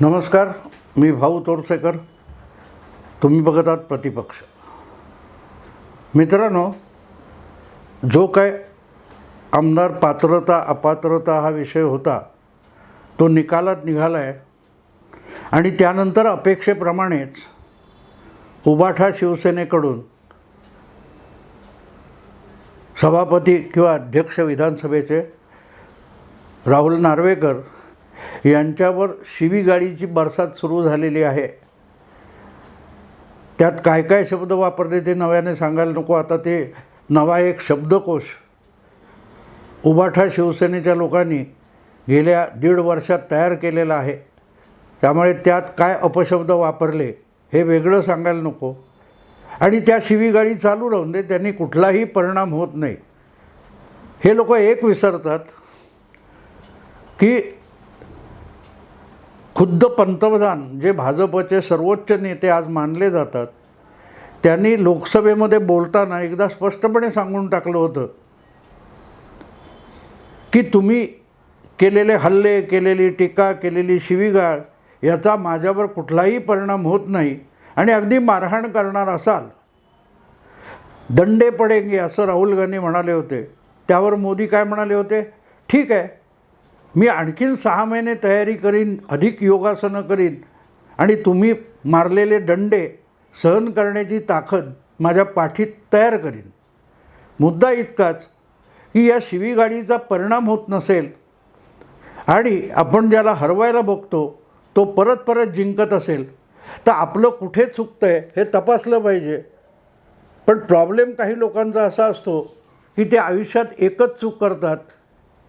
नमस्कार मी भाऊ तोरसेकर तुम्ही बघत आहात प्रतिपक्ष. मित्रांनो जो काय आमदार पात्रता अपात्रता हा विषय होता तो निकालात निघाला आहे आणि त्यानंतर अपेक्षेप्रमाणेच उबाठा शिवसेनेकडून सभापती किंवा अध्यक्ष विधानसभेचे राहुल नार्वेकर यांच्यावर शिवीगाडीची बरसात सुरू झालेली आहे. त्यात काय काय शब्द वापरले ते नव्याने सांगायला नको. आता ते नवा एक शब्दकोश उबाठा शिवसेनेच्या लोकांनी गेल्या दीड वर्षात तयार केलेला आहे. त्यामुळे त्यात काय अपशब्द वापरले हे वेगळं सांगायला नको. आणि त्या शिवीगाडी चालू राहून दे त्यांनी कुठलाही परिणाम होत नाही. हे लोक एक विसरतात की खुद्द पंतप्रधान जे भाजपचे सर्वोच्च नेते आज मानले जातात त्यांनी लोकसभेमध्ये बोलताना एकदा स्पष्टपणे सांगून टाकलं होतं की तुम्ही केलेले हल्ले केलेली टीका केलेली शिवीगाळ याचा माझ्यावर कुठलाही परिणाम होत नाही आणि अगदी मारहाण करणार असाल. दंडे पडेंगे असं राहुल गांधी म्हणाले होते. त्यावर मोदी काय म्हणाले होते? ठीक आहे मी आणखीन सहा महिने तयारी करीन अधिक योगासनं करीन आणि तुम्ही मारलेले दंडे सहन करण्याची ताकद माझ्या पाठीत तयार करीन. मुद्दा इतकाच की या शिवीगाडीचा परिणाम होत नसेल आणि आपण ज्याला हरवायला बघतो तो परत परत जिंकत असेल तर आपलं कुठे चुकतं आहे हे तपासलं पाहिजे. पण प्रॉब्लेम काही लोकांचा असा असतो की ते आयुष्यात एकच चूक करतात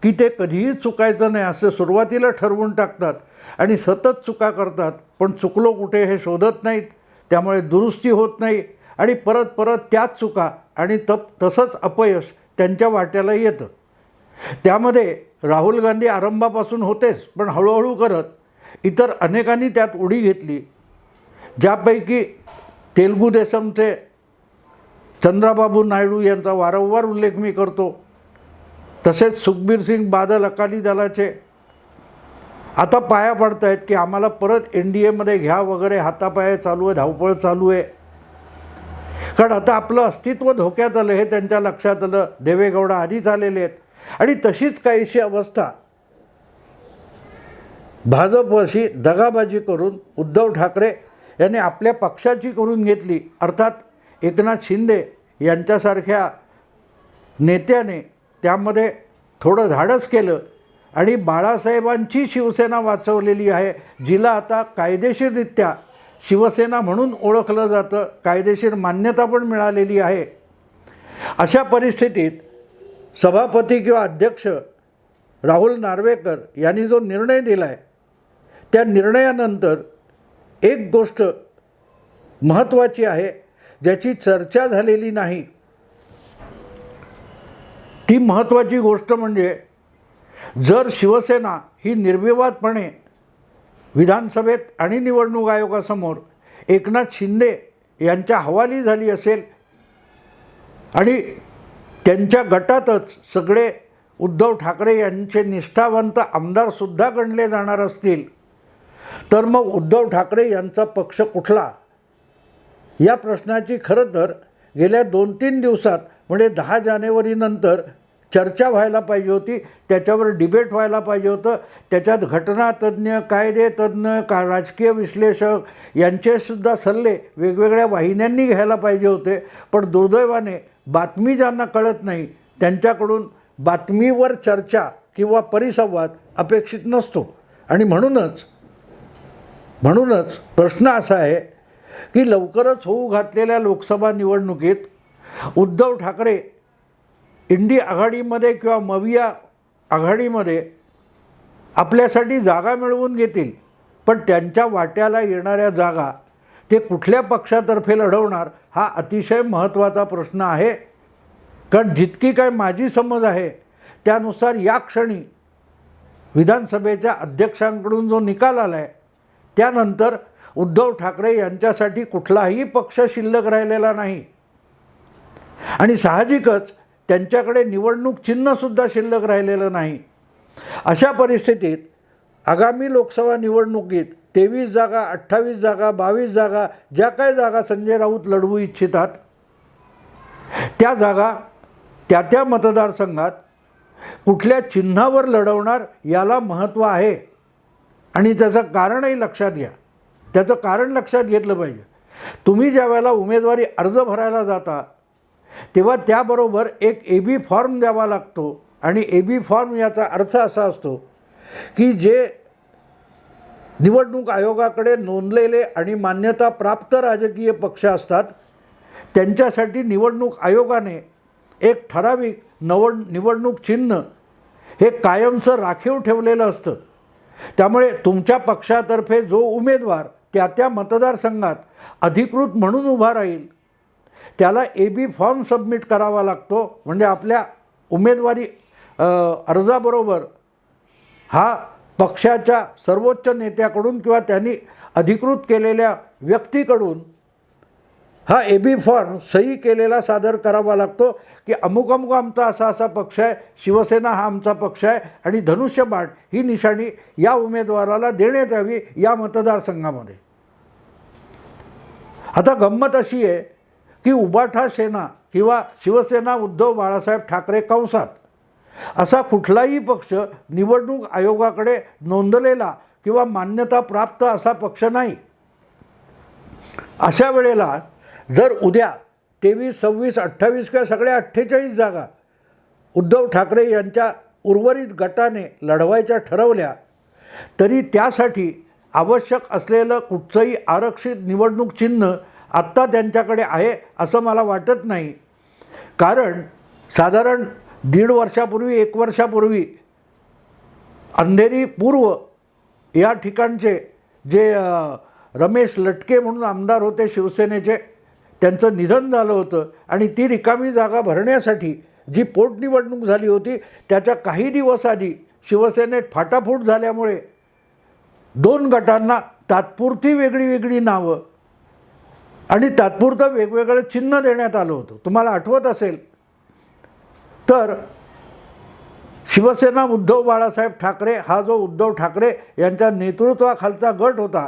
की ते कधीही चुकायचं नाही असं सुरुवातीला ठरवून टाकतात आणि सतत चुका करतात. पण चुकलो कुठे हे शोधत नाहीत. त्यामुळे दुरुस्ती होत नाही आणि परत परत त्याच चुका आणि तप तसंच अपयश त्यांच्या वाट्याला येतं. त्यामध्ये राहुल गांधी आरंभापासून होतेच पण हळूहळू करत इतर अनेकांनी त्यात उडी घेतली. ज्यापैकी तेलगू देसमचे चंद्राबाबू नायडू यांचा वारंवार उल्लेख मी करतो. तसेच सुखबीर सिंग बादल अकाली दलाचे आता पाया पडत आहेत की आम्हाला परत एन डी एमध्ये घ्या वगैरे हातापाया चालू आहे धावपळ चालू आहे. कारण आता आपलं अस्तित्व धोक्यात आलं हे त्यांच्या लक्षात आलं देवेगौडा आधीच आलेले आहेत. आणि तशीच काहीशी अवस्था भाजपशी दगाबाजी करून उद्धव ठाकरे यांनी आपल्या पक्षाची करून घेतली. अर्थात एकनाथ शिंदे यांच्यासारख्या नेत्याने त्यामध्ये थोडं धाडस केलं. आणि बाळासाहेबांची शिवसेना वाचवलेली आहे जिला आता कायदेशीररित्या शिवसेना म्हणून ओळखलं जातं कायदेशीर मान्यता पण मिळालेली आहे. अशा परिस्थितीत सभापती किंवा अध्यक्ष राहुल नार्वेकर यांनी जो निर्णय दिला आहे त्या निर्णयानंतर एक गोष्ट महत्त्वाची आहे ज्याची चर्चा झालेली नाही ती महत्त्वाची गोष्ट म्हणजे जर शिवसेना ही निर्विवादपणे विधानसभेत आणि निवडणूक आयोगासमोर एकनाथ शिंदे यांच्या हवाली झाली असेल आणि त्यांच्या गटातच सगळे उद्धव ठाकरे यांचे निष्ठावंत आमदारसुद्धा गणले जाणार असतील तर मग उद्धव ठाकरे यांचा पक्ष कुठला? या प्रश्नाची खरं तर गेल्या दोन तीन दिवसात म्हणजे दहा जानेवारीनंतर चर्चा व्हायला पाहिजे होती त्याच्यावर डिबेट व्हायला पाहिजे होतं. त्याच्यात घटनातज्ज्ञ कायदेतज्ज्ञ का राजकीय विश्लेषक यांचेसुद्धा सल्ले वेगवेगळ्या वाहिन्यांनी घ्यायला पाहिजे होते. पण दुर्दैवाने बातमी ज्यांना कळत नाही त्यांच्याकडून बातमीवर चर्चा किंवा परिसंवाद अपेक्षित नसतो. आणि म्हणूनच म्हणूनच प्रश्न असा आहे की लवकरच होऊ घातलेल्या लोकसभा निवडणुकीत उद्धव ठाकरे इंडी आघाडीमध्ये किंवा मविया आघाडीमध्ये आपल्यासाठी जागा मिळवून घेतील पण त्यांच्या वाट्याला येणाऱ्या जागा ते कुठल्या पक्षातर्फे लढवणार हा अतिशय महत्त्वाचा प्रश्न आहे. कारण जितकी काय माझी समज आहे त्यानुसार या क्षणी विधानसभेच्या अध्यक्षांकडून जो निकाल आला आहे त्यानंतर उद्धव ठाकरे यांच्यासाठी कुठलाही पक्ष शिल्लक राहिलेला नाही. आणि साहजिकच त्यांच्याकडे निवडणूक चिन्हसुद्धा शिल्लक राहिलेलं नाही. अशा परिस्थितीत आगामी लोकसभा निवडणुकीत तेवीस जागा अठ्ठावीस जागा बावीस जागा ज्या काही जागा संजय राऊत लढवू इच्छितात त्या जागा त्या त्या मतदारसंघात कुठल्या चिन्हावर लढवणार याला महत्त्व आहे. आणि त्याचं कारणही लक्षात घ्या. त्याचं कारण लक्षात घेतलं पाहिजे. तुम्ही ज्या वेळेला उमेदवारी अर्ज भरायला जाता तेव्हा त्याबरोबर एक ए बी फॉर्म द्यावा लागतो. आणि ए बी फॉर्म याचा अर्थ असा असतो की जे निवडणूक आयोगाकडे नोंदलेले आणि मान्यता प्राप्त राजकीय पक्ष असतात त्यांच्यासाठी निवडणूक आयोगाने एक ठराविक नवड निवडणूक चिन्ह हे कायमचं राखीव ठेवलेलं असतं. त्यामुळे तुमच्या पक्षातर्फे जो उमेदवार त्या त्या मतदारसंघात अधिकृत म्हणून उभा राहील त्याला ए बी फॉर्म सबमिट करावा लागतो. म्हणजे आपल्या उमेदवारी अर्जाबरोबर हा पक्षाच्या सर्वोच्च नेत्याकडून किंवा त्यांनी अधिकृत केलेल्या व्यक्तीकडून हा ए बी फॉर्म सही केलेला सादर करावा लागतो की अमुक अमुक आमचा असा असा पक्ष आहे शिवसेना हा आमचा पक्ष आहे आणि धनुष्यबाण ही निशाणी या उमेदवाराला देण्यात यावी या मतदारसंघामध्ये. आता गंमत अशी आहे की उबाठा सेना किंवा शिवसेना उद्धव बाळासाहेब ठाकरे कंसात. असा कुठलाही पक्ष निवडणूक आयोगाकडे नोंदलेला किंवा मान्यता प्राप्त असा पक्ष नाही. अशा वेळेला जर उद्या तेवीस सव्वीस अठ्ठावीस किंवा सगळ्या अठ्ठेचाळीस जागा उद्धव ठाकरे यांच्या उर्वरित गटाने लढवायच्या ठरवल्या तरी त्यासाठी आवश्यक असलेलं कुठचंही आरक्षित निवडणूक चिन्ह आत्ता त्यांच्याकडे आहे असं मला वाटत नाही. कारण साधारण दीड वर्षापूर्वी एक वर्षापूर्वी अंधेरी पूर्व या ठिकाणचे जे रमेश लटके म्हणून आमदार होते शिवसेनेचे त्यांचं निधन झालं होतं आणि ती रिकामी जागा भरण्यासाठी जी पोटनिवडणूक झाली होती त्याच्या काही दिवस आधी शिवसेनेत फाटाफूट झाल्यामुळे दोन गटांना तात्पुरती वेगळी वेगळी नावं आणि तात्पुरतं वेगवेगळं चिन्ह देण्यात आलं होतं. तुम्हाला आठवत असेल? तर शिवसेना उद्धव बाळासाहेब ठाकरे हा जो उद्धव ठाकरे यांच्या नेतृत्वाखालचा गट होता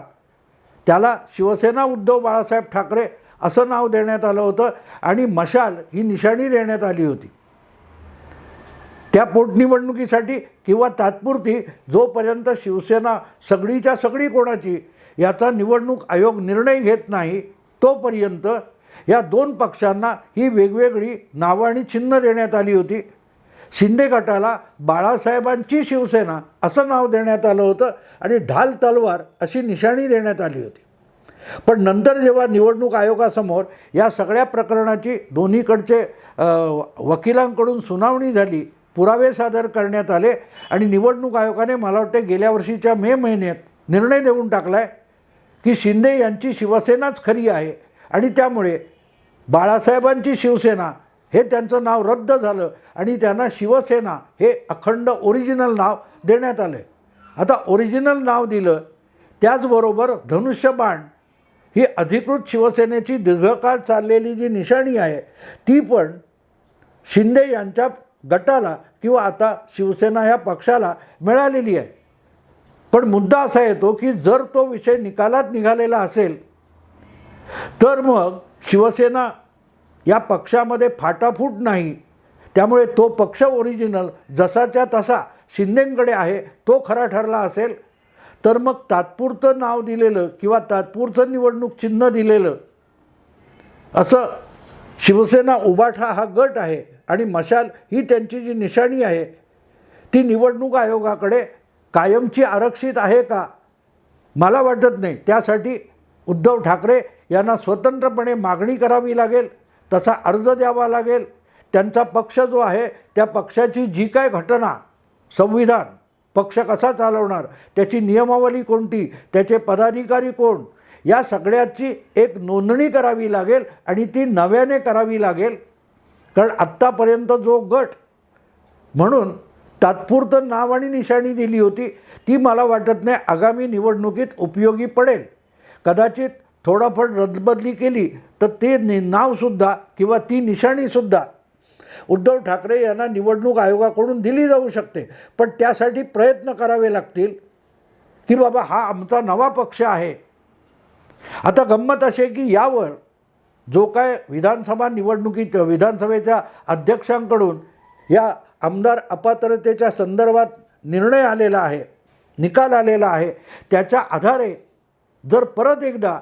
त्याला शिवसेना उद्धव बाळासाहेब ठाकरे असं नाव देण्यात आलं होतं आणि मशाल ही निशाणी देण्यात आली होती. त्या पोटनिवडणुकीसाठी किंवा तात्पुरती जोपर्यंत शिवसेना सगळीच्या सगळी कोणाची याचा निवडणूक आयोग निर्णय घेत नाही तोपर्यंत या दोन पक्षांना ही वेगवेगळी नावं आणि चिन्ह देण्यात आली होती. शिंदे गटाला बाळासाहेबांची शिवसेना असं नाव देण्यात आलं होतं आणि ढाल तलवार अशी निशाणी देण्यात आली होती. पण नंतर जेव्हा निवडणूक आयोगासमोर या सगळ्या प्रकरणाची दोन्हीकडचे वकिलांकडून सुनावणी झाली पुरावे सादर करण्यात आले आणि निवडणूक आयोगाने मला वाटते गेल्या वर्षीच्या मे महिन्यात निर्णय देऊन टाकला आहे की शिंदे यांची शिवसेनाच खरी आहे. आणि त्यामुळे बाळासाहेबांची शिवसेना हे त्यांचं नाव रद्द झालं आणि त्यांना शिवसेना हे अखंड ओरिजिनल नाव देण्यात आलं आता ओरिजिनल नाव दिलं त्याचबरोबर धनुष्यबाण ही अधिकृत शिवसेनेची दीर्घकाळ चाललेली जी निशाणी आहे ती पण शिंदे यांच्या गटाला किंवा आता शिवसेना ह्या पक्षाला मिळालेली आहे. पण मुद्दा असा येतो की जर तो विषय निकालात निघालेला असेल तर मग शिवसेना या पक्षामध्ये फाटाफूट नाही. त्यामुळे तो पक्ष ओरिजिनल जसाच्या तसा शिंदेंकडे आहे तो खरा ठरला असेल तर मग तात्पुरतं नाव दिलेलं किंवा तात्पुरतं निवडणूक चिन्ह दिलेलं असं शिवसेना उबाठा हा गट आहे आणि मशाल ही त्यांची जी निशाणी आहे ती निवडणूक आयोगाकडे कायमची आरक्षित आहे का? मला वाटत नाही. त्यासाठी उद्धव ठाकरे यांना स्वतंत्रपणे मागणी करावी लागेल तसा अर्ज द्यावा लागेल. त्यांचा पक्ष जो आहे त्या पक्षाची जी काय घटना संविधान पक्ष कसा चालवणार त्याची नियमावली कोणती त्याचे पदाधिकारी कोण या सगळ्याची एक नोंदणी करावी लागेल आणि ती नव्याने करावी लागेल. कारण आत्तापर्यंत जो गट म्हणून तात्पुरतं नाव आणि निशाणी दिली होती. ती मला वाटत नाही आगामी निवडणुकीत उपयोगी पडेल. कदाचित थोडाफार रदबदली केली तर ते नि नावसुद्धा किंवा ती निशाणीसुद्धा उद्धव ठाकरे यांना निवडणूक आयोगाकडून दिली जाऊ शकते. पण त्यासाठी प्रयत्न करावे लागतील की बाबा हा आमचा नवा पक्ष आहे. आता गंमत अशी आहे की यावर जो काय विधानसभा निवडणुकीत विधानसभेच्या अध्यक्षांकडून या आमदार अपात्रतेच्या संदर्भात निर्णय आलेला आहे निकाल आलेला आहे. त्याच्या आधारे जर परत एकदा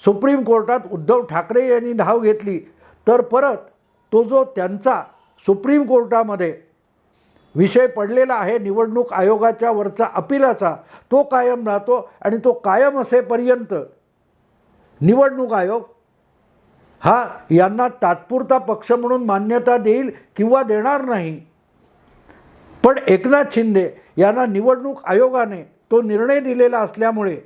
सुप्रीम कोर्टात उद्धव ठाकरे यांनी धाव घेतली तर परत तो जो त्यांचा सुप्रीम कोर्टामध्ये विषय पडलेला आहे निवडणूक आयोगाच्या वरचा अपिलाचा तो कायम राहतो आणि तो कायम असेपर्यंत निवडणूक आयोग हा यांना तात्पुरता पक्ष म्हणून मान्यता देईल किंवा देणार नाही. पण एकनाथ शिंदे यांना निवडणूक आयोगाने तो निर्णय दिलेला असल्यामुळे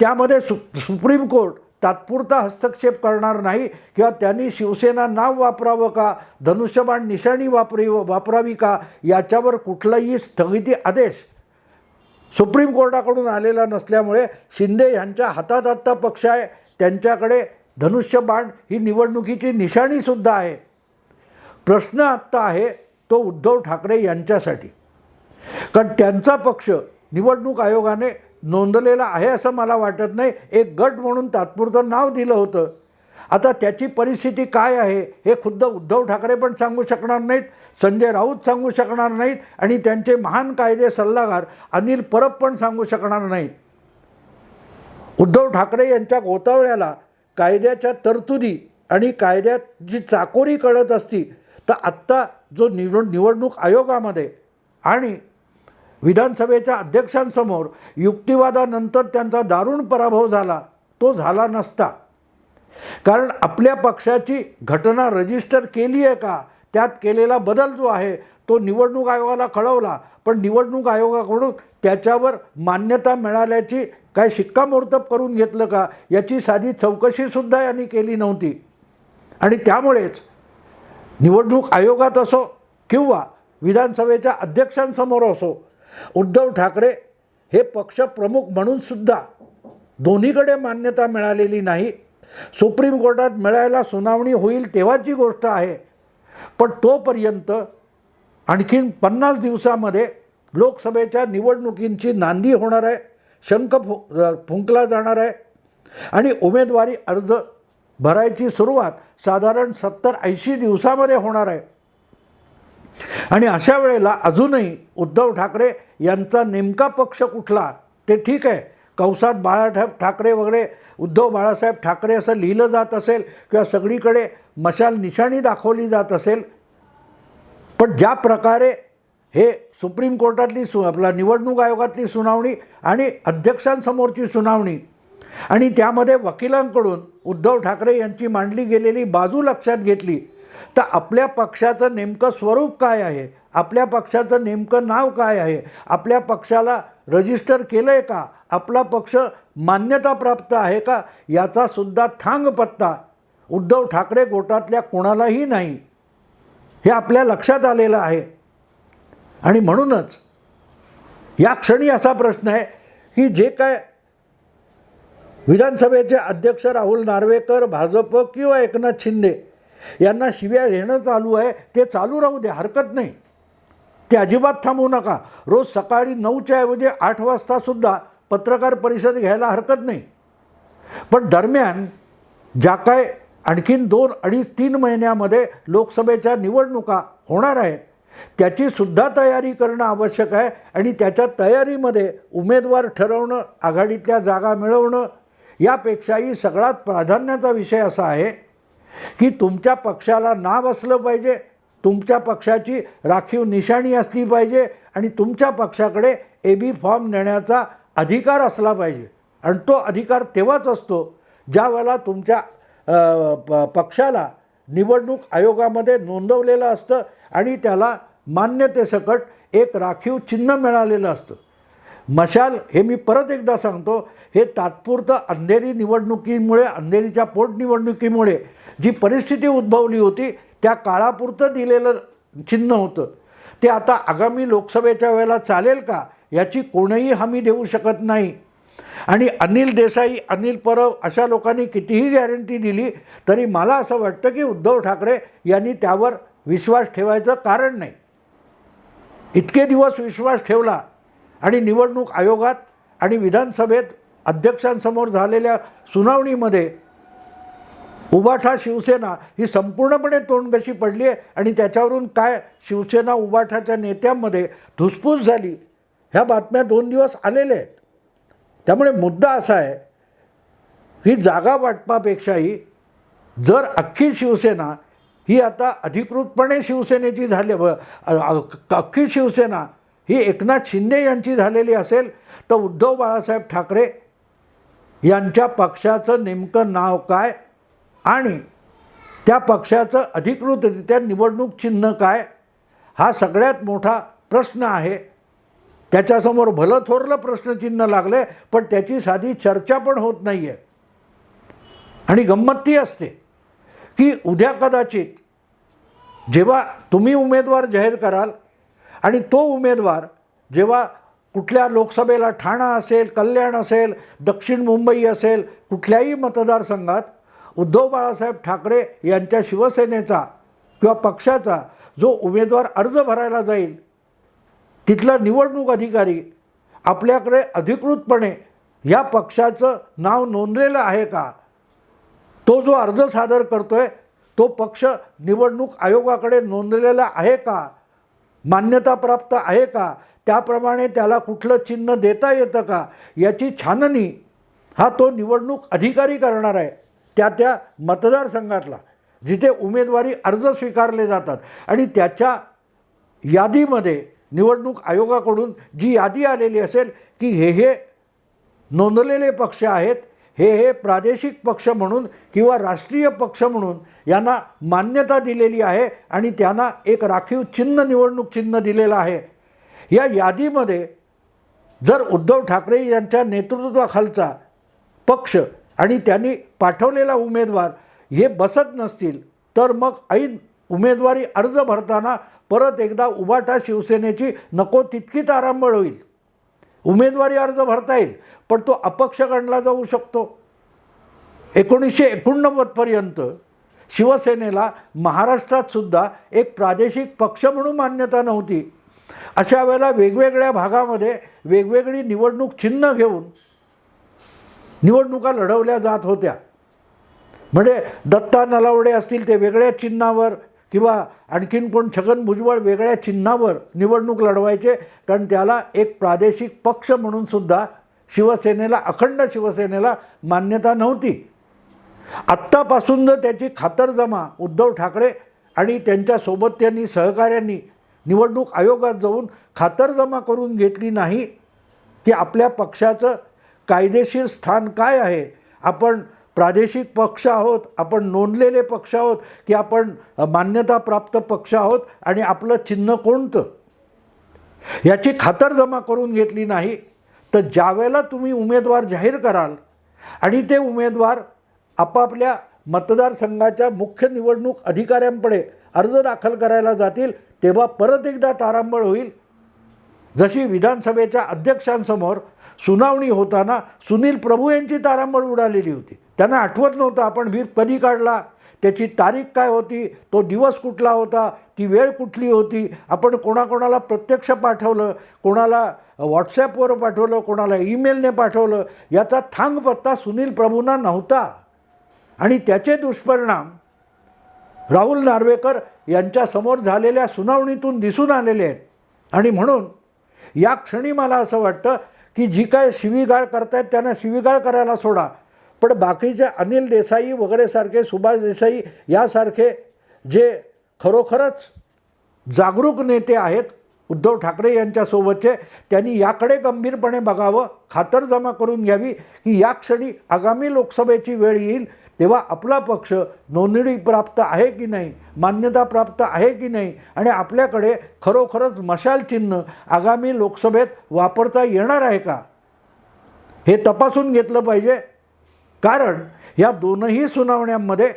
त्यामध्ये सु सुप्रीम कोर्ट तात्पुरता हस्तक्षेप करणार नाही किंवा त्यांनी शिवसेना नाव वापरावं का धनुष्यबाण निशाणी वापरी वापरावी का याच्यावर कुठलाही स्थगिती आदेश सुप्रीम कोर्टाकडून आलेला नसल्यामुळे शिंदे यांच्या हातात आत्ता पक्ष आहे. त्यांच्याकडे धनुष्यबाण ही निवडणुकीची निशाणीसुद्धा आहे. प्रश्न आत्ता आहे तो उद्धव ठाकरे यांच्यासाठी. कारण त्यांचा पक्ष निवडणूक आयोगाने नोंदलेला आहे असं मला वाटत नाही. एक गट म्हणून तात्पुरतं नाव दिलं होतं. आता त्याची परिस्थिती काय आहे हे खुद्द उद्धव ठाकरे पण सांगू शकणार नाहीत. संजय राऊत सांगू शकणार नाहीत. आणि त्यांचे महान कायदे सल्लागार अनिल परब पण सांगू शकणार नाहीत. उद्धव ठाकरे यांच्या गोतावळ्याला कायद्याच्या तरतुदी आणि कायद्यात जी चाकोरी कळत असती तर आत्ता जो निवड निवडणूक आयोगामध्ये आणि विधानसभेच्या अध्यक्षांसमोर युक्तिवादानंतर त्यांचा दारुण पराभव झाला तो झाला नसता. कारण आपल्या पक्षाची घटना रजिस्टर केली आहे का त्यात केलेला बदल जो आहे तो निवडणूक आयोगाला कळवला. पण निवडणूक आयोगाकडून त्याच्यावर मान्यता मिळाल्याची काय शिक्कामोर्तब करून घेतलं का याची साधी चौकशीसुद्धा यांनी केली नव्हती. आणि त्यामुळेच निवडणूक आयोगात असो किंवा विधानसभेच्या अध्यक्षांसमोर असो उद्धव ठाकरे हे पक्षप्रमुख म्हणूनसुद्धा दोन्हीकडे मान्यता मिळालेली नाही. सुप्रीम कोर्टात मिळायला सुनावणी होईल तेव्हाची गोष्ट आहे. पण तोपर्यंत आणखीन पन्नास दिवसामध्ये लोकसभेच्या निवडणुकींची नांदी होणार आहे शंख फु फुंकला जाणार आहे आणि उमेदवारी अर्ज भरायची सुरुवात साधारण सत्तर ऐंशी दिवसामध्ये होणार आहे. आणि अशा वेळेला अजूनही उद्धव ठाकरे यांचा नेमका पक्ष कुठला ते ठीक आहे. कंसात बाळासाहेब ठाकरे वगैरे उद्धव बाळासाहेब ठाकरे असं लिहिलं जात असेल किंवा सगळीकडे मशाल निशाणी दाखवली जात असेल पण ज्या प्रकारे हे सुप्रीम कोर्टातली सु आपला निवडणूक आयोगातली सुनावणी आणि अध्यक्षांसमोरची सुनावणी आणि त्यामध्ये वकिलांकडून उद्धव ठाकरे यांची मांडली गेलेली बाजू लक्षात घेतली तर आपल्या पक्षाचं नेमकं स्वरूप काय आहे? आपल्या पक्षाचं नेमकं नाव काय आहे? आपल्या पक्षाला रजिस्टर केलं आहे का? आपला पक्ष मान्यता प्राप्त आहे का? याचा सुद्धा थांग पत्ता उद्धव ठाकरे गोटातल्या कोणालाही नाही. हे आपल्या लक्षात आलेलं आहे. आणि म्हणूनच या क्षणी असा प्रश्न आहे की जे काय विधानसभेचे अध्यक्ष राहुल नार्वेकर भाजप किंवा एकनाथ शिंदे यांना शिव्या घेणं चालू आहे. ते चालू राहू दे हरकत नाही. ते अजिबात थांबवू नका. रोज सकाळी नऊच्या ऐवजी आठ वाजतासुद्धा पत्रकार परिषद घ्यायला हरकत नाही. पण दरम्यान ज्या काय आणखीन दोन अडीच तीन महिन्यामध्ये लोकसभेच्या निवडणुका होणार आहेत त्याचीसुद्धा तयारी करणं आवश्यक आहे आणि त्याच्या तयारीमध्ये उमेदवार ठरवणं आघाडीतल्या जागा मिळवणं यापेक्षाही सगळ्यात प्राधान्याचा विषय असा आहे की तुमच्या पक्षाला नाव असलं पाहिजे तुमच्या पक्षाची राखीव निशाणी असली पाहिजे आणि तुमच्या पक्षाकडे ए बी फॉर्म नेण्याचा अधिकार असला पाहिजे. आणि तो अधिकार तेव्हाच असतो ज्या वेळेला तुमच्या प पक्षाला निवडणूक आयोगामध्ये नोंदवलेलं असतं आणि त्याला मान्यतेसकट एक राखीव चिन्ह मिळालेलं असतं. मशाल हे मी परत एकदा सांगतो हे तात्पुरतं अंधेरी निवडणुकीमुळे अंधेरीच्या पोटनिवडणुकीमुळे जी परिस्थिती उद्भवली होती त्या काळापुरतं दिलेलं चिन्ह होतं. ते आता आगामी लोकसभेच्या वेळेला चालेल का याची कोणीही हमी देऊ शकत नाही. आणि अनिल देसाई अनिल परब अशा लोकांनी कितीही गॅरंटी दिली तरी मला असं वाटतं की उद्धव ठाकरे यांनी त्यावर विश्वास ठेवायचं कारण नाही. इतके दिवस विश्वास ठेवला आणि निवडणूक आयोगात आणि विधानसभेत अध्यक्षांसमोर झालेल्या सुनावणीमध्ये उबाठा शिवसेना ही संपूर्णपणे तोंडगशी पडली आहे आणि त्याच्यावरून काय शिवसेना उबाठाच्या नेत्यांमध्ये धुसफूस झाली ह्या बातम्या दोन दिवस आलेल्या आहेत. त्यामुळे मुद्दा असा आहे की जागा वाटपापेक्षाही जर अख्खी शिवसेना ही आता अधिकृतपणे शिवसेनेची झाली व- अख्खी शिवसेना ही एकनाथ शिंदे यांची झालेली असेल तर उद्धव बाळासाहेब ठाकरे यांच्या पक्षाचं नेमकं नाव काय आणि त्या पक्षाचं अधिकृतरित्या निवडणूक चिन्ह काय हा सगळ्यात मोठा प्रश्न आहे. त्याच्यासमोर भलं थोरलं प्रश्नचिन्ह लागले पण त्याची साधी चर्चा पण होत नाही आहे आणि गंमत ती असते की उद्या कदाचित जेव्हा तुम्ही उमेदवार जाहीर कराल आणि तो उमेदवार जेव्हा कुठल्या लोकसभेला ठाणा असेल कल्याण असेल दक्षिण मुंबई असेल कुठल्याही मतदारसंघात उद्धव बाळासाहेब ठाकरे यांच्या शिवसेनेचा किंवा पक्षाचा जो उमेदवार अर्ज भरायला जाईल तिथला निवडणूक अधिकारी आपल्याकडे अधिकृतपणे या पक्षाचं नाव नोंदलेलं आहे का? तो जो अर्ज सादर करतो आहे तो पक्ष निवडणूक आयोगाकडे नोंदलेला आहे का? मान्यताप्राप्त आहे का? त्याप्रमाणे त्याला कुठलं चिन्ह देता येतं का याची छाननी हा तो निवडणूक अधिकारी करणार आहे त्या त्या मतदारसंघातला जिथे उमेदवारी अर्ज स्वीकारले जातात. आणि त्याच्या यादीमध्ये निवडणूक आयोगाकडून जी यादी आलेली असेल की हे हे नोंदलेले पक्ष आहेत हे हे प्रादेशिक पक्ष म्हणून किंवा राष्ट्रीय पक्ष म्हणून यांना मान्यता दिलेली आहे आणि त्यांना एक राखीव चिन्ह निवडणूक चिन्ह दिलेलं आहे. या यादीमध्ये जर उद्धव ठाकरे यांच्या नेतृत्वाखालचा पक्ष आणि त्यांनी पाठवलेला उमेदवार हे बसत नसतील तर मग ऐन उमेदवारी अर्ज भरताना परत एकदा उबाटा शिवसेनेची नको तितकी तारांबळ होईल. उमेदवारी अर्ज भरता येईल पण तो अपक्ष गणला जाऊ शकतो. एकोणीसशे एकोणनव्वदपर्यंत शिवसेनेला महाराष्ट्रात सुद्धा एक प्रादेशिक पक्ष म्हणून मान्यता नव्हती. अशा वेळेला वेगवेगळ्या भागामध्ये वेगवेगळी निवडणूक चिन्ह घेऊन निवडणुका लढवल्या जात होत्या. म्हणजे दत्ता नलावडे असतील ते वेगळ्या चिन्हावर किंवा आणखीन कोण छगन भुजबळ वेगळ्या चिन्हावर निवडणूक लढवायचे कारण त्याला एक प्रादेशिक पक्ष म्हणून सुद्धा शिवसेनेला अखंड शिवसेनेला मान्यता नव्हती. आत्तापासून जर त्याची खातरजमा उद्धव ठाकरे आणि त्यांच्या सोबत्यांनी सहकाऱ्यांनी निवडणूक आयोगात जाऊन खातरजमा करून घेतली नाही की आपल्या पक्षाचं कायदेशीर स्थान काय आहे? आपण प्रादेशिक पक्ष आहोत आपण नोंदलेले पक्ष आहोत की आपण मान्यताप्राप्त पक्ष आहोत आणि आपलं चिन्ह कोणतं? याची खातरजमा करून घेतली नाही तर ज्यावेळेला तुम्ही उमेदवार जाहीर कराल आणि ते उमेदवार आपापल्या मतदारसंघाच्या मुख्य निवडणूक अधिकाऱ्यांकडे अर्ज दाखल करायला जातील तेव्हा परत एकदा तारांबळ होईल. जशी विधानसभेच्या अध्यक्षांसमोर सुनावणी होताना सुनील प्रभू यांची तारांबळ उडालेली होती. त्यांना आठवत नव्हतं आपण वीर कधी काढला त्याची तारीख काय होती तो दिवस कुठला होता ती वेळ कुठली होती आपण कोणाकोणाला प्रत्यक्ष पाठवलं कोणाला व्हॉट्सॲपवर पाठवलं कोणाला ईमेलने पाठवलं याचा थांग पत्ता सुनील प्रभूंना नव्हता. आणि त्याचे दुष्परिणाम राहुल नार्वेकर यांच्यासमोर झालेल्या सुनावणीतून दिसून आलेले आहेत. आणि म्हणून या क्षणी मला असं वाटतं की जी काय शिवीगाळ करतायत त्यांना शिवीगाळ करायला सोडा. पण बाकीचे अनिल देसाई वगैरे सारखे सुभाष देसाई यासारखे जे खरोखरच जागरूक नेते आहेत उद्धव ठाकरे यांच्यासोबतचे त्यांनी याकडे गंभीरपणे बघावं खातरजमा करून घ्यावी की या क्षणी आगामी लोकसभेची वेळ येईल तेव्हा आपला पक्ष नोंदणी प्राप्त आहे की नाही मान्यता प्राप्त आहे की नाही आणि आपल्याकडे खरोखरच मशाल चिन्ह आगामी लोकसभेत वापरता येणार आहे का? हे तपासून घेतलं पाहिजे. कारण या दोनही सुनावण्यांमध्ये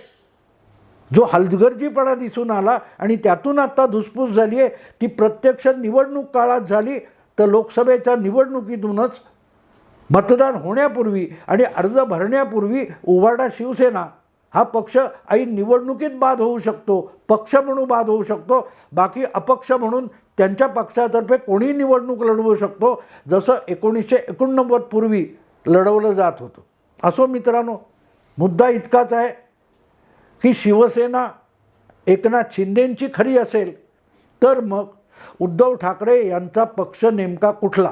जो हलगर्जीपणा दिसून आला आणि त्यातून आत्ता धुसफूस झाली आहे ती प्रत्यक्ष निवडणूक काळात झाली तर लोकसभेच्या निवडणुकीतूनच मतदान होण्यापूर्वी आणि अर्ज भरण्यापूर्वी उभाटा शिवसेना. हा पक्ष ऐन निवडणुकीत बाद होऊ शकतो पक्ष म्हणून बाद होऊ शकतो. बाकी अपक्ष म्हणून त्यांच्या पक्षातर्फे कोणी निवडणूक लढवू शकतो जसं एकोणीसशे एकोणनव्वद पूर्वी लढवलं जात होतं. असो मित्रांनो मुद्दा इतकाच आहे की शिवसेना एकनाथ शिंदेंची खरी असेल तर मग उद्धव ठाकरे यांचा पक्ष नेमका कुठला?